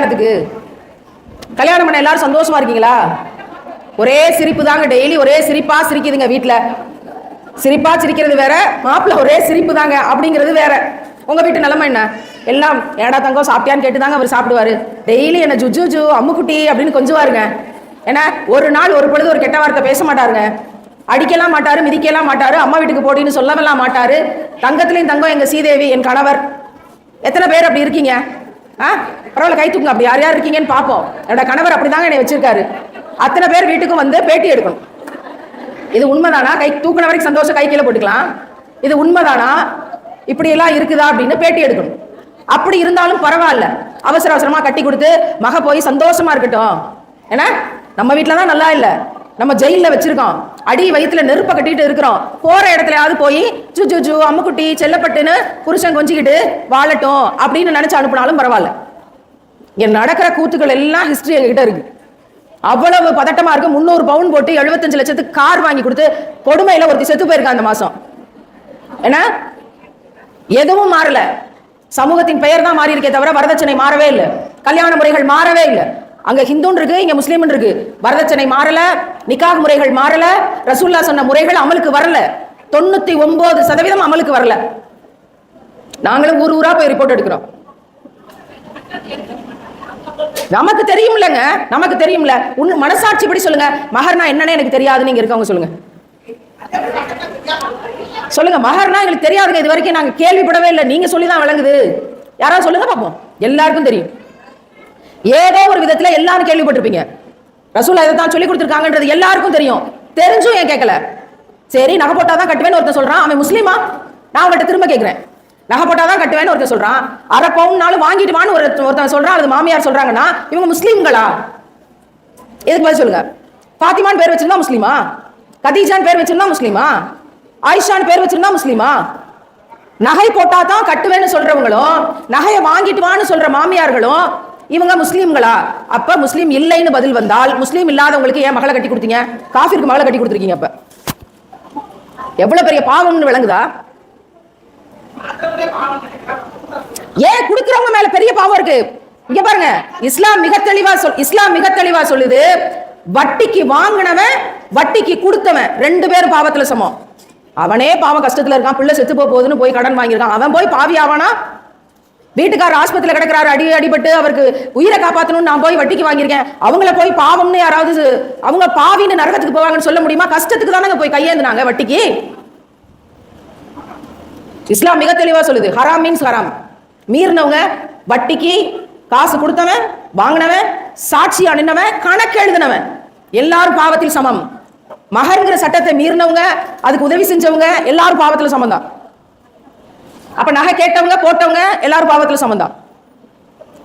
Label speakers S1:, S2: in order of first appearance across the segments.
S1: கல்யாணத்துக்கு? கல்யாணம் பண்ண எல்லாரும் சந்தோஷமா இருக்கீங்களா? ஒரே சிரிப்பு தாங்க டெய்லி ஒரே சிரிப்பா சிரிக்குதுங்க வீட்டில் சிரிப்பா சிரிக்கிறது வேற மாப்பிள்ள ஒரே சிரிப்பு தாங்க அப்படிங்கிறது வேற. உங்க வீட்டு நிலைமை என்ன? எல்லாம் ஏடா தங்கம் சாப்பிட்டியான்னு கேட்டு தாங்க அவர் சாப்பிடுவாரு. டெய்லி என்ன ஜுஜு ஜு அம்முக்குட்டி அப்படின்னு கொஞ்சுவாருங்க. ஏன்னா ஒரு நாள் ஒரு பொழுது ஒரு கெட்ட வார்த்தை பேச மாட்டாருங்க. அடிக்கலாம் மாட்டாரு மிதிக்கலாம் மாட்டாரு அம்மா வீட்டுக்கு போடின்னு சொல்லவெல்லாம் மாட்டாரு. தங்கத்திலையும் தங்கம் எங்க சீதேவி என் கணவர். எத்தனை பேர் அப்படி இருக்கீங்க? ஆ? பரவாயில்ல கை தூக்குங்க. அப்படி யார் யார் இருக்கீங்கன்னு பார்ப்போம். என்னோட கணவர் அப்படிதாங்க என்னை வச்சிருக்காரு. அத்தனை பேர் வீட்டுக்கும் வந்து பேட்டி எடுக்கணும். இது உண்மைதானா? கை தூக்குன வரைக்கும் சந்தோஷம் கை கீழே போட்டுக்கலாம். இது உண்மைதானா? இப்படியெல்லாம் இருக்குதா அப்படின்னு பேட்டி எடுக்கணும். அப்படி இருந்தாலும் பரவாயில்ல. அவசர அவசரமா கட்டி கொடுத்து மக போய் சந்தோஷமா இருக்கட்டும். ஏன்னா நம்ம வீட்டில தான் நல்லா இல்லை. நம்ம ஜெயிலில் வச்சிருக்கோம். அடி வயிற்றுல நெருப்ப கட்டிட்டு இருக்கிறோம். போற இடத்துலயாவது போய் ஜு ஜு ஜு அம்முக்குட்டி செல்லப்பட்டுன்னு புருஷன் கொஞ்சிக்கிட்டு வாழட்டும் அப்படின்னு நினைச்சு அனுப்புனாலும் பரவாயில்ல. என் நடக்கிற கூத்துக்கள் எல்லாம் ஹிஸ்டரி எங்ககிட்ட இருக்கு. அவ்வளவு பதட்டமா இருக்கு. முந்நூறு பவுன் போட்டு 75 லட்சத்துக்கு கார் வாங்கி கொடுத்து கொடுமையில ஒருத்தி செத்து போயிருக்கா அந்த மாசம். ஏன்னா எதுவும் மாறல. சமூகத்தின் பெயர் தான் மாறி இருக்கே தவிர வரதட்சணை மாறவே இல்லை. கல்யாண முறைகள் மாறவே இல்லை. அங்க ஹிந்துன்னு இருக்கு இங்க முஸ்லீம் இருக்கு. வரதட்சணை மாறல நிக்காக முறைகள் மாறல ரசூல்லா சொன்ன முறைகள் அமலுக்கு வரல. தொண்ணூத்தி ஒன்பது சதவீதம் அமலுக்கு வரல. நாங்களும் ஊர் ஊரா போய் ரிப்போர்ட் எடுக்கிறோம். நமக்கு தெரியும்லங்க நமக்கு தெரியும்ல. உன் மனசாட்சி படி சொல்லுங்க. மகர்னா என்னன்னு எனக்கு தெரியாது நீங்க இருக்கவங்க சொல்லுங்க. சொல்லுங்க மகர்னா எங்களுக்கு தெரியாதுங்க. இது வரைக்கும் நாங்க கேள்விப்படவே இல்லை. நீங்க சொல்லி தான் விளங்குது. யாராவது சொல்லுங்க பார்ப்போம். எல்லாருக்கும் தெரியும். ஏதோ ஒரு விதத்தில் எல்லாரும் கேள்விப்பட்டிருப்பீங்க. ரசூலா இதை தான் சொல்லி கொடுத்துருக்காங்கன்றது எல்லாருக்கும் தெரியும். தெரிஞ்சும் ஏன் கேட்கல? சரி நகை போட்டாதான் கட்டுவேன்னு ஒருத்தன் சொல்றான். அவன் முஸ்லீமா? நான் அவங்கள்ட்ட திரும்ப கேட்கிறேன். நகை போட்டாதான் கட்டுவேன்னு ஒருத்தன் சொல்றான். அரை பவுன்னாலும் வாங்கிட்டு வான்னு ஒரு ஒருத்தன் சொல்றான். அது மாமியார் சொல்றாங்கன்னா இவங்க முஸ்லீம்களா? எதுக்கு பதில் சொல்லுங்க? பாத்திமான் பேர் வச்சிருந்தா முஸ்லீமா? கதீஜான் பேர் வச்சிருந்தா முஸ்லீமா? ஆயிஷான் பேர் வச்சிருந்தா முஸ்லீமா? நகை போட்டா தான் கட்டுவேன்னு சொல்றவங்களும் நகையை வாங்கிட்டு வான்னு சொல்ற மாமியார்களும் இவங்க முஸ்லீம்களா? அப்ப முஸ்லீம் இல்லைன்னு பதில் வந்தால் முஸ்லீம் இல்லாதவங்களுக்கு ஏன் மகளை கட்டி கொடுத்தீங்க? காஃபிற்கு மகளை கட்டி கொடுத்துருக்கீங்க அப்ப. எவ்வளவு பெரிய பாவம்னு விளங்குதா? ஏன் குடுக்கறவங்க மேல பெரிய பாவம் இருக்கு? இங்க பாருங்க இஸ்லாம் மிக தெளிவா சொல் இஸ்லாம் மிக தெளிவா சொல்லுது. வட்டிக்கு வாங்கினவன் வட்டிக்கு கொடுத்தவன் ரெண்டு பேரும் பாவத்துல சமம். அவனே பாவம் கஷ்டத்துல இருக்கான் பிள்ளை செத்து போக போகுதுன்னு போய் கடன் வாங்கியிருக்கான். அவன் போய் பாவி ஆவானா? வீட்டுக்காரர் ஆஸ்பத்திரியில கிடக்கிறார் அடி அடிபட்டு அவருக்கு உயிரை காப்பாத்தணும்னு நான் போய் வட்டிக்கு வாங்கியிருக்கேன். அவங்கள போய் பாவம்னு யாராவது அவங்க பாவின்னு நரகத்துக்கு போவாங்கன்னு சொல்ல முடியுமா? கஷ்டத்துக்கு தானே போய் கையேந்துனாங்க வட்டிக்கு. இஸ்லாம் மிக தெளிவா சொல்லுது. ஹராம் மீன்ஸ் ஹராம். மீறினவங்க வட்டிக்கு காசு கொடுத்தவன் வாங்கினவன் சாட்சி அணினவன் கணக்கு எழுதினவன். எல்லாரும் பாவத்தில் சமம். மகருங்கிற சட்டத்தை மீறினவங்க அதுக்கு உதவி செஞ்சவங்க எல்லாரும் பாவத்தில் சமம் தான் அப்ப நகை கேட்டவங்க போட்டவங்க எல்லாரும் பாவத்தில் சம்மந்தம்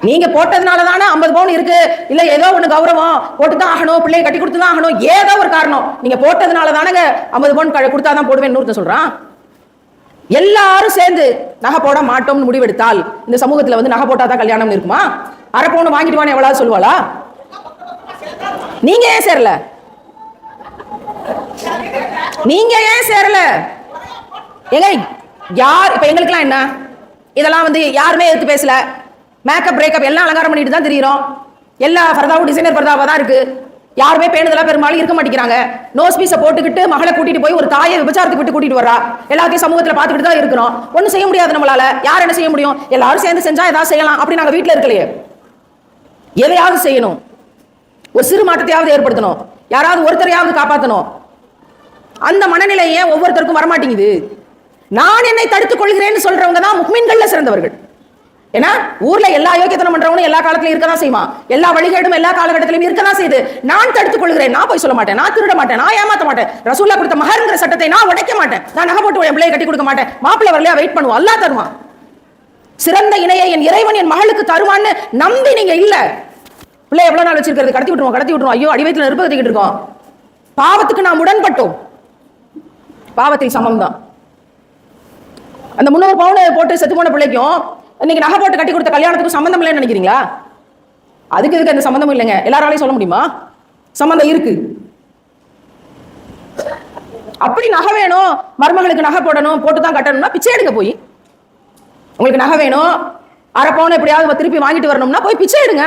S1: நீங்க போட்டதுனால தானே ஐம்பது பவுன் இருக்கு. இல்ல ஏதோ ஒண்ணு கௌரவம். போட்டு தான் ஆகணும். பிள்ளைய கட்டி கொடுத்து தான் ஆகணும். ஏதோ ஒரு காரணம். நீங்க போட்டதுனால தானங்க ஐம்பது பவுன் கொடுத்தாதான் போடுவேன் ஒருத்தன் சொல்றான். எல்லாரும் சேர்ந்து நகை போட மாட்டோம்னு முடிவெடுத்தால் இந்த சமூகத்துல வந்து நகை போட்டாதான் கல்யாணம் இருக்குமா? அரை பவுன் வாங்கிட்டு வான்னு எவ்வளவு சொல்லுவாளா? நீங்க ஏன் சேரல? நீங்க ஏன் சேரல? எங்க யார் இப்போ எங்களுக்குலாம் என்ன? இதெல்லாம் வந்து யாருமே எடுத்து பேசல? மேக்கப் பிரேக்கப் எல்லாம் அலங்காரம் பண்ணிட்டு தான் தெரியுறோம். எல்லா ஃபர்தாவும் டிசைனர் ஃபர்தாவாக தான் இருக்கு. யாருமே பேணுதெல்லாம் பெரும்பாலும் இருக்க மாட்டேங்கிறாங்க. நோஸ் பீஸை போட்டுக்கிட்டு மகளை கூட்டிட்டு போய் ஒரு தாயை விபச்சாரத்துக்கு விட்டு கூட்டிட்டு வரா எல்லாத்தையும் சமூகத்தில் பார்த்துக்கிட்டு தான் இருக்கிறோம். ஒன்றும் செய்ய முடியாது நம்மளால. யார் என்ன செய்ய முடியும்? எல்லாரும் சேர்ந்து செஞ்சா ஏதாவது செய்யலாம் அப்படி நாங்கள் வீட்டில் இருக்கலையே. எதையாவது செய்யணும். ஒரு சிறு மாற்றத்தையாவது ஏற்படுத்தணும். யாராவது ஒருத்தரையாவது காப்பாற்றணும் அந்த மனநிலை ஏன் ஒவ்வொருத்தருக்கும் வரமாட்டேங்குது. நான் என்னை தடுத்துக் கொள்கிறேன்னு சொல்றவங்க தான் முக்மீன்கள்ல சிறந்தவர்கள். ஏன்னா ஊர்ல எல்லா யோகியத்தனம் பண்றவனும் எல்லா காலத்திலும் இருக்கதான் செய்வான். எல்லா வழிகேடும் எல்லா காலகட்டத்திலும் இருக்க தான் செய்யுது நான் தடுத்துக் கொள்கிறேன். நான் போய் சொல்ல மாட்டேன். நான் திருட மாட்டேன். நான் ஏமாத்த மாட்டேன். ரசூல்லா கொடுத்த மகருங்கிற சட்டத்தை நான் உடைக்க மாட்டேன். நான் நகை போட்டு என் பிள்ளையை கட்டி கொடுக்க மாட்டேன். மாப்பிள்ளை வரலையா? வெயிட் பண்ணுவோம். அல்லாஹ் தருவான். சிறந்த இணையை என் இறைவன் என் மகளுக்கு தருவான்னு நம்பி நீங்க இல்ல. பிள்ளை எவ்வளவு நாள் வச்சிருக்கிறது? கடத்தி விட்டுருவோம் கடத்தி விட்டுருவோம். ஐயோ அடிவயத்தில் நெருப்பு கத்திக்கிட்டு இருக்கோம். பாவத்துக்கு நாம் உடன்பட்டோம். பாவத்தை சமம் தான் அந்த முன்னூறு பவுன் போட்டு செத்து போன பிள்ளைக்கும் இன்னைக்கு நகை போட்டு கட்டி கொடுத்த கல்யாணத்துக்கும் சம்மந்தம் இல்லைன்னு நினைக்கிறீங்களா? அதுக்கு இதுக்கு அந்த சம்மந்தம் இல்லைங்க. எல்லாராலையும் சொல்ல முடியுமா? சம்மந்தம் இருக்கு. அப்படி நகை வேணும். மருமகளுக்கு நகை போடணும் போட்டு தான் கட்டணும்னா பிச்சை எடுக்க போய். உங்களுக்கு நகை வேணும். அரை பவுன் எப்படியாவது திருப்பி வாங்கிட்டு வரணும்னா போய் பிச்சை எடுங்க.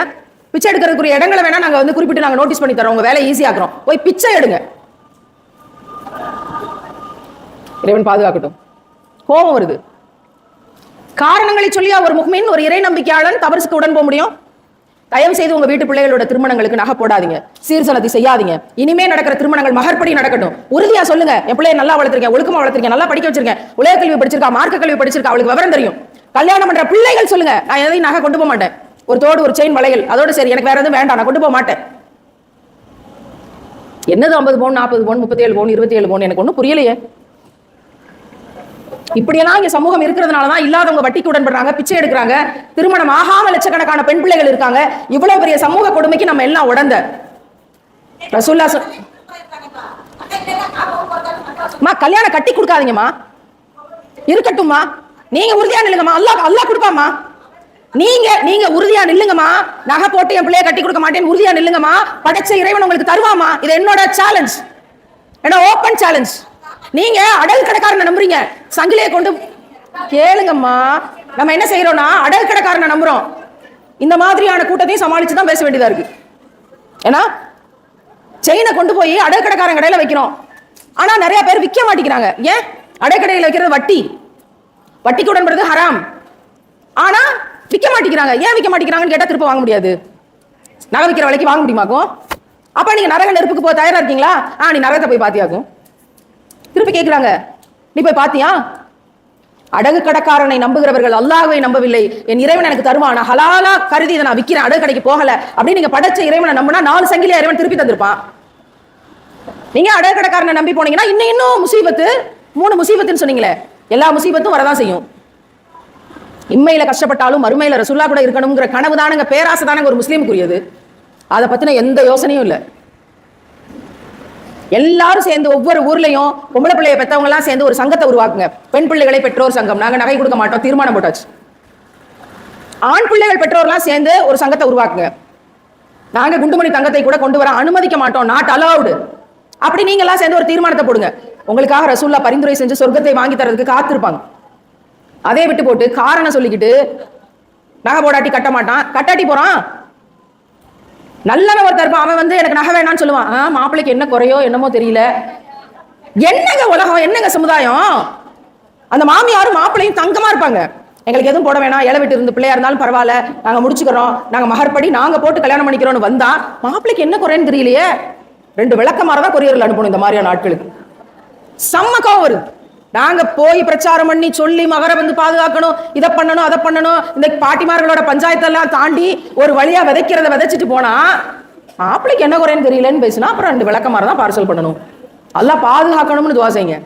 S1: பிச்சை எடுக்கிறதுக்குரிய இடங்களை வேணா நாங்க வந்து குறிப்பிட்டு நாங்க நோட்டீஸ் பண்ணி தரோம். உங்க வேலை ஈஸியாக்குறோம் போய் பிச்சை எடுங்க. இறைவன் பாதுகாக்கட்டும். கோபம் வருது. காரணங்களை சொல்லியா ஒரு முக்மின் ஒரு இறை நம்பிக்கையாளன் தவறுக்கு உடன் போக முடியும்? தயவு செய்து உங்க வீட்டு பிள்ளைகளோட திருமணங்களுக்கு நகை போடாதீங்க. சீர்சனத்தை செய்யாதீங்க. இனிமே நடக்கிற திருமணங்கள் மகற்படி நடக்கட்டும். உறுதியா சொல்லுங்க. என் பிள்ளைய நல்லா வளர்த்திருக்கேன் ஒழுக்கமா வளர்த்திருக்கேன் நல்லா படிக்க வச்சிருக்கேன். உலக கல்வி படிச்சிருக்கா மார்க்க கல்வி படிச்சிருக்கா அவளுக்கு விவரம் தெரியும். கல்யாணம் பண்ற பிள்ளைகள் சொல்லுங்க. நான் எதையும் நகை கொண்டு போக மாட்டேன். ஒரு தோடு ஒரு செயின் வளையல். அதோட சரி எனக்கு வேற எதுவும் வேண்டாம். நான் கொண்டு போக மாட்டேன். என்னது ஐம்பது பவுன் நாற்பது பவுன் முப்பத்தி ஏழு பவுன் இருபத்தி ஏழு பவுன் எனக்கு ஒன்றும் புரியலையே. இப்படியெல்லாம் இங்க சமூகம் இருக்கிறதுனால தான் இல்லாதவங்க வட்டிக்கு உடன்படுறாங்க பிச்சை எடுக்கிறாங்க திருமணம் ஆகாம லட்சக்கணக்கான பெண் பிள்ளைகள் இருக்காங்க. இவ்வளவு பெரிய சமூக கொடுமைக்கு நம்ம எல்லாம் உடந்த. ரசூல்லா மா அம்மா கல்யாணம் கட்டி கொடுக்காதீங்கம்மா. இருக்கட்டும்மா. நீங்க உறுதியா நில்லுங்கம்மா. அல்லாஹ் அல்லாஹ் கொடுப்பாம்மா. நீங்க நீங்க உறுதியா நில்லுங்கம்மா. நகை போட்டு என் பிள்ளைய கட்டி கொடுக்க மாட்டேன்னு உறுதியா நில்லுங்கம்மா. படைச்ச இறைவன் உங்களுக்கு தருவாமா இது என்னோட சேலஞ்ச் என்னோட ஓப்பன் சேலஞ்ச் நீங்க அடல் கடைக்காரனை நம்புறீங்க. சங்கிலியை கொண்டு கேளுங்கம்மா. நம்ம என்ன செய்யறோம்னா அடல் கடைக்காரனை நம்புறோம். இந்த மாதிரியான கூட்டத்தையும் சமாளிச்சு தான் பேச வேண்டியதா இருக்கு. ஏன்னா செயினை கொண்டு போய் அடற்கடைக்காரன் கடையில வைக்கிறோம். ஆனா நிறைய பேர் விற்க மாட்டேங்கிறாங்க. ஏன்? அடைக்கடையில் வைக்கிறது வட்டி. வட்டிக்கு உடன்படுறது ஹராம். ஆனா விற்க மாட்டேங்கிறாங்க. ஏன் விற்க மாட்டேங்கிறாங்கன்னு கேட்டா திருப்ப வாங்க முடியாது. நகை விற்கிற விலைக்கு வாங்க முடியுமாக்கும்? அப்ப நீங்க நரக நெருப்புக்கு போக தயாரா இருக்கீங்களா? ஆ நீ நரகத்தை போய் பாத்தியாகும் திருப்பி கேட்கிறாங்க. நீ போய் பாத்தியா? அடகு கடைக்காரனை நம்புகிறவர்கள் அல்லாஹ்வை நம்பவில்லை. என் இறைவன் எனக்கு தருவான். ஹலாலா கருதி இதை நான் விற்கிறேன் அடகு கடைக்கு போகல. அப்படின்னு நீங்க படைச்ச இறைவனை நம்பினா நாலு சங்கிலியா இறைவன் திருப்பி தந்திருப்பான். நீங்க அடகு கடைக்காரனை நம்பி போனீங்கன்னா இன்னும் இன்னும் முசீபத்து மூணு முசீபத்துன்னு சொன்னீங்களே. எல்லா முசீபத்தும் வரதான் செய்யும். இம்மையில கஷ்டப்பட்டாலும் மறுமையில ரசுல்லா கூட இருக்கணுங்கிற கனவு தானுங்க பேராசை தானுங்க ஒரு முஸ்லீமுக்குரியது. அதை பத்தின எந்த யோசனையும் இல்லை. எல்லாரும் சேர்ந்து ஒவ்வொரு ஊர்லயும் பொம்பளை பிள்ளைய பெற்றவங்க எல்லாம் சேர்ந்து ஒரு சங்கத்தை உருவாக்குங்க. பெண் பிள்ளைகளை பெற்றோர் சங்கம். நாங்க நகை கொடுக்க மாட்டோம் தீர்மானம் போட்டாச்சு. ஆண் பிள்ளைகள் பெற்றோர்லாம் சேர்ந்து ஒரு சங்கத்தை உருவாக்குங்க. நாங்க குண்டுமணி தங்கத்தை கூட கொண்டு வர அனுமதிக்க மாட்டோம் நாட் அலவுடு அப்படி நீங்க எல்லாம் சேர்ந்து ஒரு தீர்மானத்தை போடுங்க. உங்களுக்காக ரசூல்லா பரிந்துரை செஞ்சு சொர்க்கத்தை வாங்கி தரதுக்கு காத்திருப்பாங்க. அதே விட்டு போட்டு காரணம் சொல்லிக்கிட்டு நகை போடாட்டி கட்ட மாட்டான். கட்டாட்டி போறான். நல்லவன் ஒருத்தர் இருப்பான். அவன் வந்து எனக்கு நகை வேணாம்னு சொல்லுவான். ஆ மாப்பிள்ளைக்கு என்ன குறையோ என்னமோ தெரியல. என்னங்க உலகம்? என்னங்க சமுதாயம்? அந்த மாமியாரும் மாப்பிள்ளையும் தங்கமா இருப்பாங்க. எங்களுக்கு எதுவும் போட வேணாம். இலை விட்டு இருந்து பிள்ளையா இருந்தாலும் பரவாயில்ல. நாங்க முடிச்சுக்கிறோம். நாங்க மகர்படி நாங்க போட்டு கல்யாணம் பண்ணிக்கிறோம்னு வந்தா மாப்பிள்ளைக்கு என்ன குறைன்னு தெரியலையே. ரெண்டு விளக்கமாறதான் கொரியரில் அனுப்பணும் இந்த மாதிரியான ஆட்களுக்கு. செம்ம கோவம் வருது நாங்க போய் பிரச்சாரம் பண்ணி சொல்லி மகர வந்து பாதுகாக்கணும் இதை பண்ணணும் அதை பண்ணணும் இந்த பாட்டிமார்களோட பஞ்சாயத்தெல்லாம் தாண்டி ஒரு வழியா விதைக்கிறத விதைச்சிட்டு போனா மாப்பிள்ளைக்கு என்ன குறைன்னு தெரியலன்னு பேசினா அப்புறம் ரெண்டு விளக்கமாற தான் பார்சல் பண்ணணும். எல்லாம் பாதுகாக்கணும்னு துவா செய்யுங்க.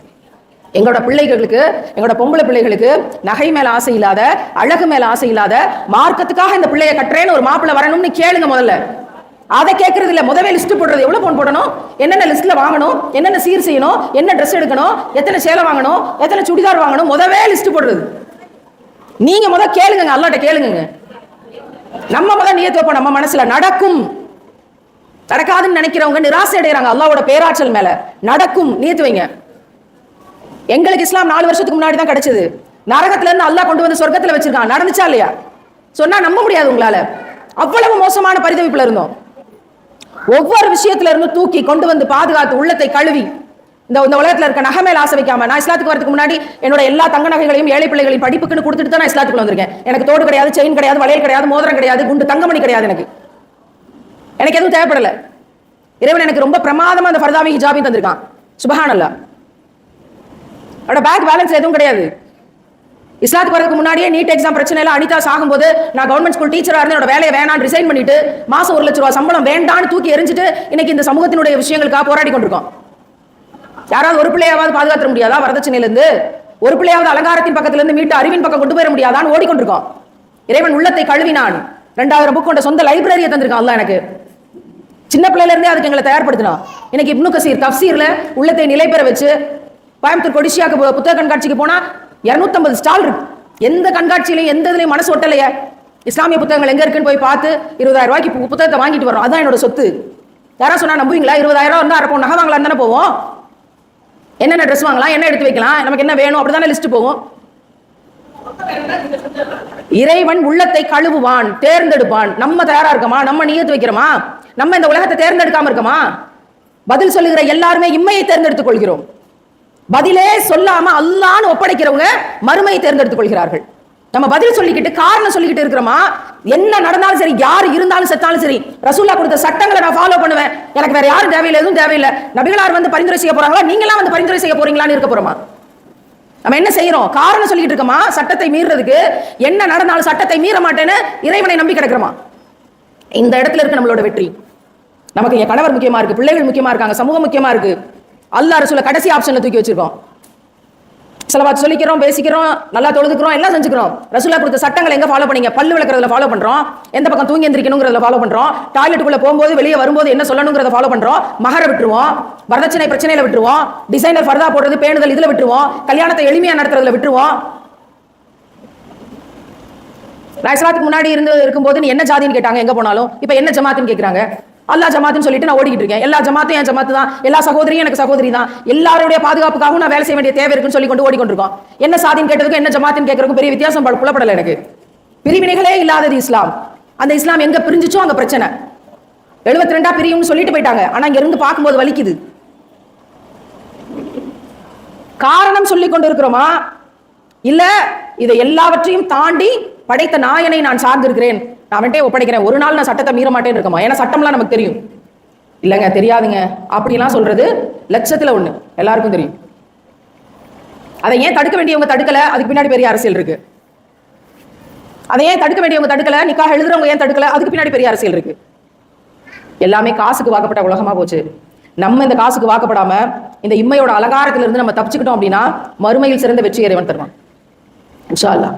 S1: எங்களோட பிள்ளைகளுக்கு எங்களோட பொம்பளை பிள்ளைகளுக்கு நகை மேல ஆசை இல்லாத அழகு மேல ஆசை இல்லாத மார்க்கத்துக்காக இந்த பிள்ளைய கட்டுறேன்னு ஒரு மாப்பிள்ளை வரணும்னு கேளுங்க முதல்ல. அதை கேட்கறது இல்லை முதவே லிஸ்ட் போடுறது. எவ்வளோ பவுன் போடணும்? என்னென்ன லிஸ்ட்டில் வாங்கணும்? என்னென்ன சீர் செய்யணும்? என்ன ட்ரெஸ் எடுக்கணும்? எத்தனை சேலை வாங்கணும்? எத்தனை சுடிதார் வாங்கணும்? முதவே லிஸ்ட் போடுறது. நீங்க முத கேளுங்க அல்லாட்ட கேளுங்க நம்ம முத நியத்து வைப்போம் நம்ம மனசுல நடக்கும். நடக்காதுன்னு நினைக்கிறவங்க நிராசை அடைகிறாங்க அல்லாவோட பேராற்றல் மேல. நடக்கும். நியத்து வைங்க. எங்களுக்கு இஸ்லாம் நாலு வருஷத்துக்கு முன்னாடி தான் கிடைச்சது. நரகத்துல இருந்து அல்லாஹ் கொண்டு வந்து சொர்க்கத்துல வச்சிருக்கான் நடந்துச்சா இல்லையா? சொன்னா நம்ப முடியாது உங்களால. அவ்வளவு மோசமான பரிதவிப்புல இருந்தோம். ஒவ்வொரு விஷயத்துல இருந்து தூக்கி கொண்டு வந்து பாதுகாத்து உள்ளத்தை கழுவி. இந்த இந்த உலகத்துல இருக்க நகை மேல ஆசை வைக்காம நான் இஸ்லாத்துக்கு வரதுக்கு முன்னாடி என்னோட எல்லா தங்க நகைகளையும் ஏழை பிள்ளைகளின் படிப்புக்குன்னு கொடுத்துட்டு தான் நான் இஸ்லாத்துக்குள்ள வந்திருக்கேன். எனக்கு தோடு கிடையாது செயின் கிடையாது வளையல் கிடையாது மோதிரம் கிடையாது குண்டு தங்கமணி கிடையாது எனக்கு. எனக்கு எதுவும் தேவைப்படல. இறைவன் எனக்கு ரொம்ப பிரமாதமா அந்த ஃபர்தாவி ஹிஜாபி தந்திருக்கான். சுபஹானல்லா. அவட பேக் பேலன்ஸ் எதுவும் கிடையாது. இஸ்லாத்துக்கு வரதுக்கு முன்னாடியே நீட் எக்ஸாம் பிரச்சனையில அனிதா சாகும்போது நான் கவர்மெண்ட் ஸ்கூல் டீச்சரா இருந்து என்னோட வேலையை வேணான்னு ரிசைன் பண்ணிட்டு மாசம் ஒரு லட்ச ரூபா சம்பளம் வேண்டான்னு தூக்கி எரிஞ்சிட்டு இன்னைக்கு இந்த சமூகத்தினுடைய விஷயங்களுக்காக போராடி கொண்டிருக்கோம். யாராவது ஒரு பிள்ளையாவது பாதுகாத்துற முடியாதா? வரதட்சணையில இருந்து ஒரு பிள்ளையாவது அலங்காரத்தின் பக்கத்துல இருந்து மீட்டு அறிவின் பக்கம் கொண்டு போயிட முடியாதான்னு ஓடிக்கொண்டிருக்கோம். இறைவன் உள்ளத்தை கழுவினான். ரெண்டாயிரம் புக் கொண்ட சொந்த லைப்ரரியை தந்திருக்கான் அல்ல எனக்கு. சின்ன பிள்ளையில இருந்தே அதுக்கு எங்களை தயார்படுத்தினோம் இன்னைக்கு இப்னு கசீர் தப்சீர்ல உள்ளத்தை நிலை பெற வச்சு கோயம்புத்தூர் கொடிசியாக்கு புத்தக கண்காட்சிக்கு போனா 250 ஸ்டால் இருக்கு. எந்த கண்காட்சியிலையும் எந்த இதுலையும் மனசு ஒட்டலையே. இஸ்லாமிய புத்தகங்கள் எங்க இருக்குன்னு போய் பார்த்து இருபதாயிரம் ரூபாய்க்கு புத்தகத்தை வாங்கிட்டு வரோம் அதுதான் என்னோட சொத்து. யாரா சொன்னா நம்புவீங்களா? இருபதாயிரம் ரூபா இருந்தால் அரை நகை வாங்கலாம் தானே போவோம். என்னென்ன ட்ரெஸ் வாங்கலாம்? என்ன எடுத்து வைக்கலாம்? நமக்கு என்ன வேணும்? அப்படிதானே லிஸ்ட் போகும். இறைவன் உள்ளத்தை கழுவுவான் தேர்ந்தெடுப்பான். நம்ம தயாரா இருக்கோமா? நம்ம நியத்து வைக்கிறோமா? நம்ம இந்த உலகத்தை தேர்ந்தெடுக்காம இருக்கோமா? பதில் சொல்லுகிற எல்லாருமே இம்மையை தேர்ந்தெடுத்துக் கொள்கிறோம். பதிலே சொல்லாம அல்லான்னு ஒப்படைக்கிறவங்க மறுமையை தேர்ந்தெடுத்துக் கொள்கிறார்கள். நம்ம பதில் சொல்லிக்கிட்டு காரணம் சொல்லிக்கிட்டு இருக்கிறோமா? என்ன நடந்தாலும் சரி யார் இருந்தாலும் செத்தாலும் சரி ரசூல்லா கொடுத்த சட்டங்களை நான் ஃபாலோ பண்ணுவேன். எனக்கு வேற யாரும் தேவையில்லை எதுவும் தேவையில்லை. நபிகளார் வந்து பரிந்துரை செய்ய போறாங்களா? நீங்களாம் வந்து பரிந்துரை செய்ய போறீங்களான்னு இருக்க போறோமா? நம்ம என்ன செய்யறோம்? காரணம் சொல்லிட்டு இருக்கோமா? சட்டத்தை மீறதுக்கு என்ன நடந்தாலும் சட்டத்தை மீற மாட்டேன்னு இறைவனை நம்பி கிடக்கிறோமா? இந்த இடத்துல இருக்கு நம்மளோட வெற்றி. நமக்கு என் கணவர் முக்கியமா இருக்கு பிள்ளைகள் முக்கியமா இருக்காங்க சமூகம் முக்கியமா இருக்கு. அல்லா ரசூலை கடைசி ஆப்ஷனில் தூக்கி வச்சிருக்கோம். சிலவாத் சொல்லிக்கிறோம் பேசிக்கிறோம் நல்லா தொழுதுக்கிறோம் எல்லாம் செஞ்சுக்கிறோம். ரசூலா கொடுத்த சட்டங்களை எங்க ஃபாலோ பண்ணீங்க? பல்லு விளக்குறதுல ஃபாலோ பண்றோம். எந்த பக்கம் தூங்கி எந்திரிக்கணுங்கிறத ஃபாலோ பண்றோம். டாய்லெட்டுக்குள்ள போகும்போது வெளியே வரும்போது என்ன சொல்லணுங்கிறத ஃபாலோ பண்றோம். மகர விட்டுருவோம். வரதட்சணை பிரச்சனையில விட்டுருவோம். டிசைனர் ஃபர்தா போடுறது பேணுதல் இதுல விட்டுருவோம். கல்யாணத்தை எளிமையா நடத்துறதுல விட்டுருவோம். இஸ்லாத்துக்கு முன்னாடி இருந்து இருக்கும்போது நீ என்ன ஜாதின்னு கேட்டாங்க எங்க போனாலும். இப்போ என்ன ஜமாத்துன்னு கேட்குறாங்க அல்லா ஜமாத்துன்னு சொல்லிட்டு நான் ஓடிக்கிட்டு இருக்கேன். எல்லா ஜமாத்தும் என் ஜமாத்து தான். எல்லா சகோதரியும் எனக்கு சகோதரி தான். எல்லாருடைய பாதுகாப்புக்காகவும் நான் வேலை செய்ய வேண்டிய தேவை இருக்குன்னு சொல்லி கொண்டு ஓடிக்கொண்டிருக்கோம் என்ன சாதின்னு கேட்டதுக்கும் என்ன ஜமாத்துன்னு கேட்கறதுக்கும் பெரிய வித்தியாசம் பட- புலப்படல எனக்கு. பிரிவினைகளே இல்லாதது இஸ்லாம். அந்த இஸ்லாம் எங்க பிரிஞ்சுச்சோ அங்க பிரச்சனை. எழுபத்தி ரெண்டா பிரியும்னு சொல்லிட்டு போயிட்டாங்க. ஆனா இங்க இருந்து பார்க்கும்போது வலிக்குது. காரணம் சொல்லி கொண்டு இருக்கிறோமா இல்ல இதை எல்லாவற்றையும் தாண்டி படைத்த நாயனை நான் சார்ந்திருக்கிறேன். நான் அவன்கிட்ட ஒப்படைக்கிறேன். ஒரு நாள் நான் சட்டத்தை மீற மாட்டேன்னு இருக்கமா ஏன்னா சட்டம்லாம் நமக்கு தெரியும். இல்லைங்க தெரியாதுங்க. அப்படிலாம் சொல்றது லட்சத்துல ஒண்ணு. எல்லாருக்கும் தெரியும். அதை ஏன் தடுக்க வேண்டியவங்க தடுக்கல? அதுக்கு பின்னாடி பெரிய அரசியல் இருக்கு. அதை ஏன் தடுக்க வேண்டியவங்க தடுக்கல? நிக்காக எழுதுறவங்க ஏன் தடுக்கல? அதுக்கு பின்னாடி பெரிய அரசியல் இருக்கு. எல்லாமே காசுக்கு வாக்கப்பட்ட உலகமா போச்சு. நம்ம இந்த காசுக்கு வாக்கப்படாம இந்த இம்மையோட அலங்காரத்துல இருந்து நம்ம தப்பிச்சுக்கிட்டோம் அப்படின்னா மறுமையில் சிறந்த வெற்றி இறைவன் தருவான். இன்ஷா அல்லாஹ்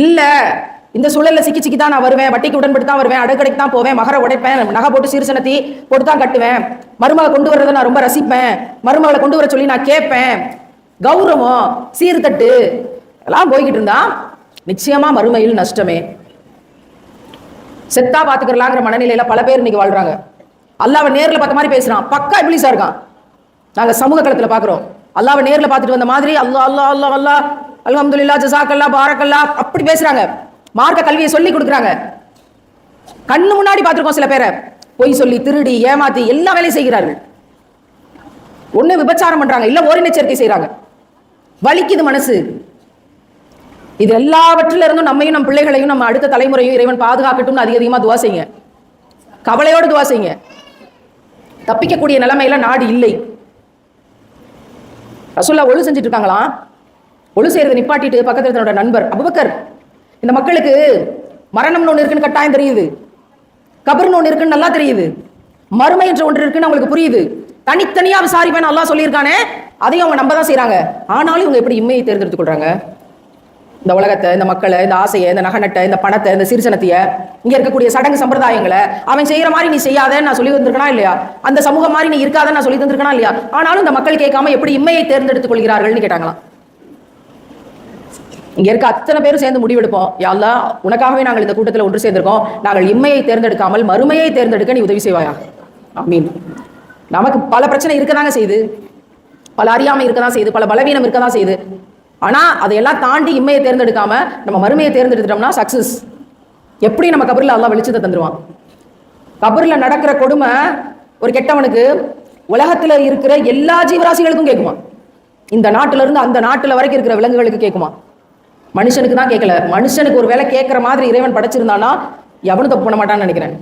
S1: இல்ல இந்த சூழல்ல சிக்கி சிக்கி தான் நான் வருவேன். வட்டிக்கு உடன்பட்டு தான் வருவேன். அடக்கடைக்கு தான் போவேன். மகர உடைப்பேன். நகை போட்டு சீர்சனத்தி போட்டு தான் கட்டுவேன். மருமகளை கொண்டு வர்றதை நான் ரொம்ப ரசிப்பேன். மருமகளை கொண்டு வர சொல்லி நான் கேட்பேன். கௌரவம் சீர்தட்டு எல்லாம் போய்கிட்டு இருந்தா நிச்சயமா மறுமையில் நஷ்டமே. செத்தா பாத்துக்கிறலாங்கிற மனநிலையில பல பேர் இன்னைக்கு வாழ்றாங்க. அல்லாவை நேரில் பார்த்த மாதிரி பேசுறான். பக்கா இப்ளீஸா இருக்கான். நாங்க சமூக களத்துல பாக்குறோம். அல்லாவை நேரில் பார்த்துட்டு வந்த மாதிரி அல்லாஹ் அல்லாஹ் அல்லா அல்லாஹ் அலமதுல்லா ஜசாக்கல்லா பாரக்கல்லா அப்படி பேசுறாங்க. மார்க்க கல்வியை சொல்லி கொடுக்குறாங்க. கண்ணு முன்னாடி பார்த்துருக்கோம் சில பேரை. பொய் சொல்லி திருடி ஏமாத்தி எல்லா வேலையும் செய்கிறார்கள். ஒன்று விபச்சாரம் பண்றாங்க இல்ல ஓரினச்சேர்க்கை செய்கிறாங்க வலிக்குது மனசு. இது எல்லாவற்றில இருந்தும் நம்மையும் நம் பிள்ளைகளையும் நம்ம அடுத்த தலைமுறையும் இறைவன் பாதுகாக்கட்டும்னு அதிக அதிகமா துவா செய்யுங்க. கவலையோடு துவா செய்யுங்க. தப்பிக்கக்கூடிய நிலைமையில நாடு இல்லை. ரசூல்லா ஒழு செஞ்சுட்டு இருக்காங்களாம். ஒழு செய்யறதை நிப்பாட்டிட்டு பக்கத்தில் தன்னோட நண்பர் அபுபக்கர். இந்த மக்களுக்கு மரணம்னு ஒன்று இருக்குன்னு கட்டாயம் தெரியுது. கபர்னு ஒன்று இருக்குன்னு நல்லா தெரியுது. மறுமை என்ற ஒன்று இருக்குன்னு அவங்களுக்கு புரியுது. தனித்தனியா விசாரிப்பேன் நல்லா சொல்லியிருக்கானே அதையும் அவங்க நம்ப தான் செய்கிறாங்க ஆனாலும் இவங்க எப்படி இம்மையை தேர்ந்தெடுத்துக் கொள்றாங்க? இந்த உலகத்தை இந்த மக்களை இந்த ஆசையை இந்த நகநட்டை இந்த பணத்தை இந்த சிறுசனத்தைய இங்க இருக்கக்கூடிய சடங்கு சம்பிரதாயங்களை அவன் செய்யற மாதிரி நீ செய்யாதன்னு நான் சொல்லி தந்திருக்கனா இல்லையா? அந்த சமூகம் மாதிரி நீ இருக்காதன்னு நான் சொல்லி தந்திருக்கனா இல்லையா? ஆனாலும் இந்த மக்கள் கேட்காம எப்படி இம்மையை தேர்ந்தெடுத்துக் கொள்கிறார்கள்னு கேட்டாங்களாம். இங்க இருக்க அத்தனை பேரும் சேர்ந்து முடிவெடுப்போம். யாழ்லா உனக்காகவே நாங்கள் இந்த கூட்டத்தில் ஒன்று சேர்ந்திருக்கோம். நாங்கள் இம்மையை தேர்ந்தெடுக்காமல் மறுமையை தேர்ந்தெடுக்க நீ உதவி செய்வாயா? மீன் நமக்கு பல பிரச்சனை இருக்கதாங்க செய்யுது பல அறியாமை இருக்கதான் செய்யுது பல பலவீனம் இருக்கதான் செய்யுது ஆனா அதையெல்லாம் தாண்டி இம்மையை தேர்ந்தெடுக்காம நம்ம மறுமையை தேர்ந்தெடுத்துட்டோம்னா சக்சஸ் எப்படி நம்ம கபரில் அல்லாஹ் வெளிச்சத்தை தந்துடுவான் கபரில் நடக்கிற கொடுமை ஒரு கெட்டவனுக்கு உலகத்தில் இருக்கிற எல்லா ஜீவராசிகளுக்கும் கேட்குமா? இந்த நாட்டில இருந்து அந்த நாட்டில் வரைக்கும் இருக்கிற விலங்குகளுக்கு கேட்குமா? மனுஷனுக்கு தான் கேட்கல மனுஷனுக்கு ஒரு வேலை கேட்குற மாதிரி இறைவன் படைச்சிருந்தானா எவனும் தப்பு பண்ண மாட்டான்னு நினைக்கிறேன்.